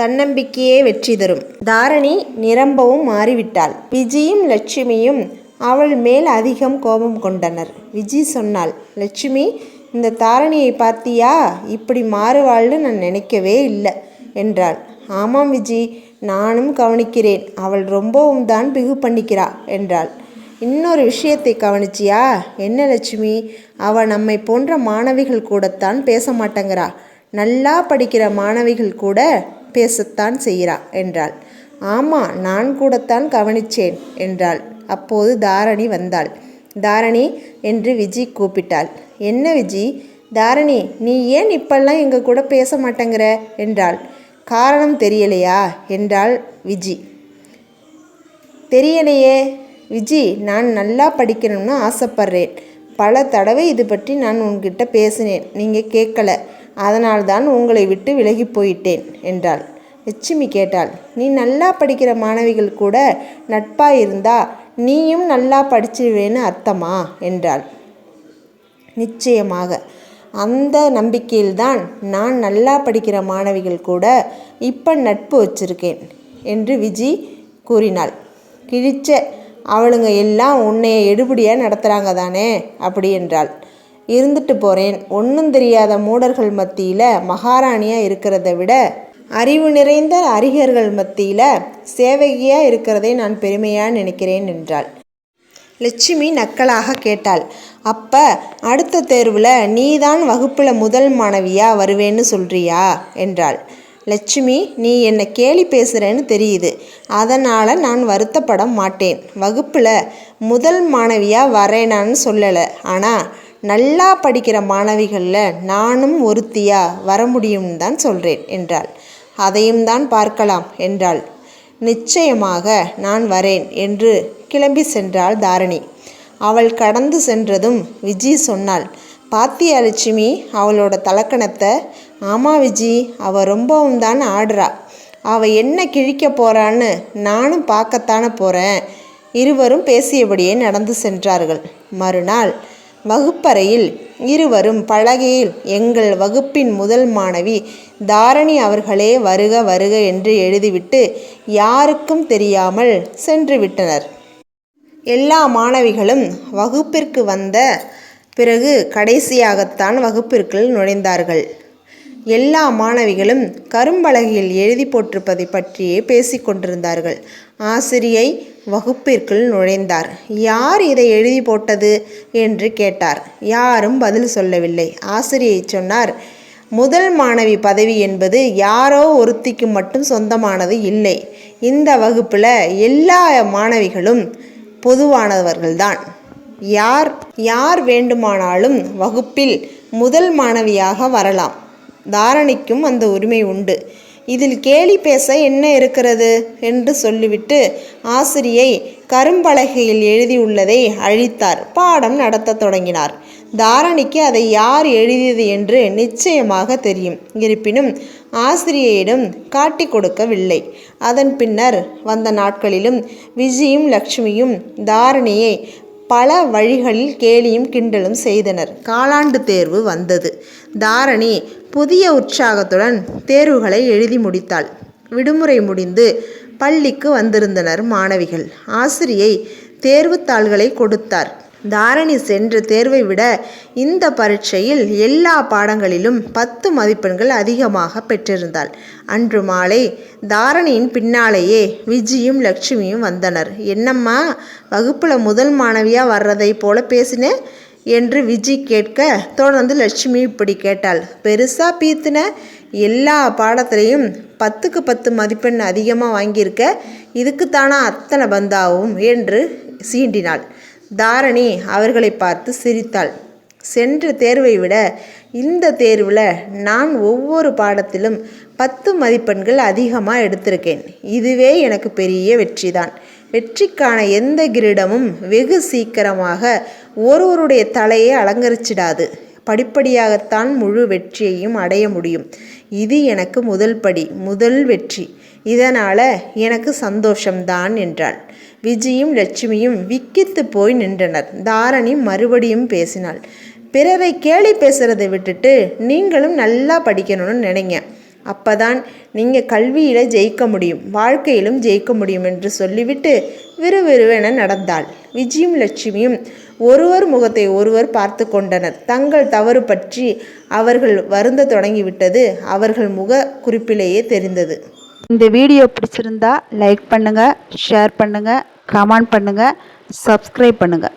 தன்னம்பிக்கையே வெற்றி தரும். தாரணி நிரம்பவும் மாறிவிட்டாள். விஜயும் லட்சுமியும் அவள் மேல் அதிகம் கோபம் கொண்டனர். விஜி சொன்னாள் லட்சுமி இந்த தாரணியை பார்த்தியா? இப்படி மாறுவாள்னு நான் நினைக்கவே இல்லை என்றாள். ஆமாம் விஜி நானும் கவனிக்கிறேன். அவள் ரொம்பவும் தான் பிகு பண்ணிக்கிறா என்றாள். இன்னொரு விஷயத்தை கவனிச்சியா? என்ன லட்சுமி? அவள் நம்மை போன்ற மாணவிகள் கூடத்தான் பேச மாட்டேங்கிறா. நல்லா படிக்கிற மாணவிகள் கூட பேசத்தான் செய்கிறா என்றாள். ஆமாம் நான் கூடத்தான் கவனிச்சேன் என்றாள். அப்போது தாரணி வந்தாள். தாரணி என்று விஜி கூப்பிட்டாள். என்ன விஜி? தாரணி நீ ஏன் இப்பெல்லாம் எங்கள் கூட பேச மாட்டேங்கிற? என்றாள். காரணம் தெரியலையா? என்றாள் விஜி. தெரியலையே. விஜி நான் நல்லா படிக்கணும்னு ஆசைப்பட்றேன். பல தடவை இது பற்றி நான் உன்கிட்ட பேசினேன். நீங்கள் கேட்கல. அதனால்தான் உங்களை விட்டு விலகி போயிட்டேன் என்றாள். லட்சுமி கேட்டாள் நீ நல்லா படிக்கிற மாணவிகள் கூட நட்பாக இருந்தா நீயும் நல்லா படிச்சிருவேன்னு அர்த்தமா? என்றாள். நிச்சயமாக. அந்த நம்பிக்கையில்தான் நான் நல்லா படிக்கிற மாணவிகள் கூட இப்போ நட்பு வச்சிருக்கேன் என்று விஜி கூறினாள். கிழிச்ச அவளுங்க எல்லாம் உன்னைய எடுபடியாக நடத்துகிறாங்க தானே? அப்படி என்றாள். இருந்துட்டு போகிறேன் ஒன்றும் தெரியாத மூடர்கள் மத்தியில் மகாராணியாக இருக்கிறத விட அறிவு நிறைந்த அறிஞர்கள் மத்தியில் சேவகியாக இருக்கிறதை நான் பெருமையாக நினைக்கிறேன் என்றாள். லட்சுமி நக்கலாக கேட்டாள். அப்போ அடுத்த தேர்வில் நீதான் வகுப்பில் முதல் மாணவியாக வருவேன்னு சொல்றியா? என்றாள். லட்சுமி நீ என்னை கேலி பேசுகிறேன்னு தெரியுது. அதனால் நான் வருத்தப்பட மாட்டேன். வகுப்பில் முதல் மாணவியாக வரேனான்னு சொல்லலை. ஆனால் நல்லா படிக்கிற மாணவிகளில் நானும் ஒருத்தியா வர முடியும்னு தான் சொல்கிறேன் என்றாள். அதையும் தான் பார்க்கலாம் என்றாள். நிச்சயமாக நான் வரேன் என்று கிளம்பி சென்றாள் தாரணி. அவள் கடந்து சென்றதும் விஜி சொன்னாள் பாத்தியா லட்சுமி அவளோட தலக்கணத்தை. ஆமா விஜி அவள் ரொம்பவும் தான் ஆடுறா. அவள் என்ன கிழிக்க போறான்னு நானும் பார்க்கத்தானே போகிறேன் இருவரும் பேசியபடியே நடந்து சென்றார்கள். மறுநாள் வகுப்பறையில் இருவரும் பலகையில் எங்கள் வகுப்பின் முதல் மாணவி தாரணி அவர்களே வருக வருக என்று எழுதிவிட்டு யாருக்கும் தெரியாமல் சென்று விட்டனர். எல்லா மாணவிகளும் வகுப்பிற்கு வந்த பிறகு கடைசியாகத்தான் வகுப்பிற்குள் நுழைந்தார்கள். எல்லா மாணவிகளும் கரும்பலகையில் எழுதி போட்டிருப்பதை பற்றியே பேசிக்கொண்டிருந்தார்கள் ஆசிரியை வகுப்பிற்குள் நுழைந்தார். யார் இதை எழுதி போட்டது? என்று கேட்டார். யாரும் பதில் சொல்லவில்லை. ஆசிரியை சொன்னார் முதல் மாணவி பதவி என்பது யாரோ ஒருத்திக்கு மட்டும் சொந்தமானது இல்லை. இந்த வகுப்பில் எல்லா மாணவிகளும் பொதுவானவர்கள்தான். யார் யார் வேண்டுமானாலும் வகுப்பில் முதல் மாணவியாக வரலாம். தாரணிக்கும் அந்த உரிமை உண்டு. இதில் கேலி பேச என்ன இருக்கிறது? என்று சொல்லிவிட்டு ஆசிரியை கரும்பலகையில் எழுதியுள்ளதை அழித்தார். பாடம் நடத்தத் தொடங்கினார். தாரணிக்கு அதை யார் எழுதியது என்று நிச்சயமாக தெரியும். இருப்பினும் ஆசிரியையிடம் காட்டி கொடுக்கவில்லை. அதன் பின்னர் வந்த நாட்களிலும் விஜயும் லக்ஷ்மியும் தாரணியை பல வழிகளில் கேலியும் கிண்டலும் செய்தனர். காலாண்டு தேர்வு வந்தது. தாரணி புதிய உற்சாகத்துடன் தேர்வுகளை எழுதி முடித்தாள். விடுமுறை முடிந்து பள்ளிக்கு வந்திருந்தனர் மாணவிகள். ஆசிரியை தேர்வுத்தாள்களை கொடுத்தார். தாரணி சென்ற தேர்வை விட இந்த பரீட்சையில் எல்லா பாடங்களிலும் பத்து மதிப்பெண்கள் அதிகமாக பெற்றிருந்தாள். அன்று மாலை தாரணியின் பின்னாலேயே விஜியும் லட்சுமியும் வந்தனர். என்னம்மா வகுப்பில் முதல் மாணவியாக வர்றதை போல பேசினேன் என்று விஜி கேட்க தொடர்ந்து லட்சுமி இப்படி கேட்டாள். பெருசாக பீத்தின? எல்லா பாடத்திலையும் பத்துக்கு பத்து மதிப்பெண் அதிகமாக வாங்கியிருக்க? இதுக்குத்தானா அத்தனை பந்தாவும்? என்று சீண்டினாள். தாரணி அவர்களை பார்த்து சிரித்தாள். சென்ற தேர்வை விட இந்த தேர்வில் நான் ஒவ்வொரு பாடத்திலும் பத்து மதிப்பெண்கள் அதிகமாக எடுத்திருக்கேன். இதுவே எனக்கு பெரிய வெற்றிதான். வெற்றிக்கான எந்த கிரீடமும் வெகு சீக்கிரமாக ஒருவருடைய தலையை அலங்கரிச்சிடாது. படிப்படியாகத்தான் முழு வெற்றியையும் அடைய முடியும். இது எனக்கு முதல் படி முதல் வெற்றி. இதனால் எனக்கு சந்தோஷம்தான் என்றாள். விஜயும் லட்சுமியும் விக்கித்து போய் நின்றனர். தாரணி மறுபடியும் பேசினாள். பிறரை கேலி பேசுறதை விட்டுட்டு நீங்களும் நல்லா படிக்கணும்னு நினைங்க. அப்பதான் நீங்கள் கல்வியில் ஜெயிக்க முடியும் வாழ்க்கையிலும் ஜெயிக்க முடியும் என்று சொல்லிவிட்டு விறுவிறுவென நடந்தாள். விஜயும் லட்சுமியும் ஒருவர் முகத்தை ஒருவர் பார்த்து கொண்டனர். தங்கள் தவறு பற்றி அவர்கள் வருந்த தொடங்கிவிட்டது. அவர்கள் முக குறிப்பிலேயே தெரிந்தது. இந்த வீடியோ பிடிச்சிருந்தா லைக் பண்ணுங்கள் ஷேர் பண்ணுங்கள் கமெண்ட் பண்ணுங்கள் சப்ஸ்கிரைப் பண்ணுங்கள்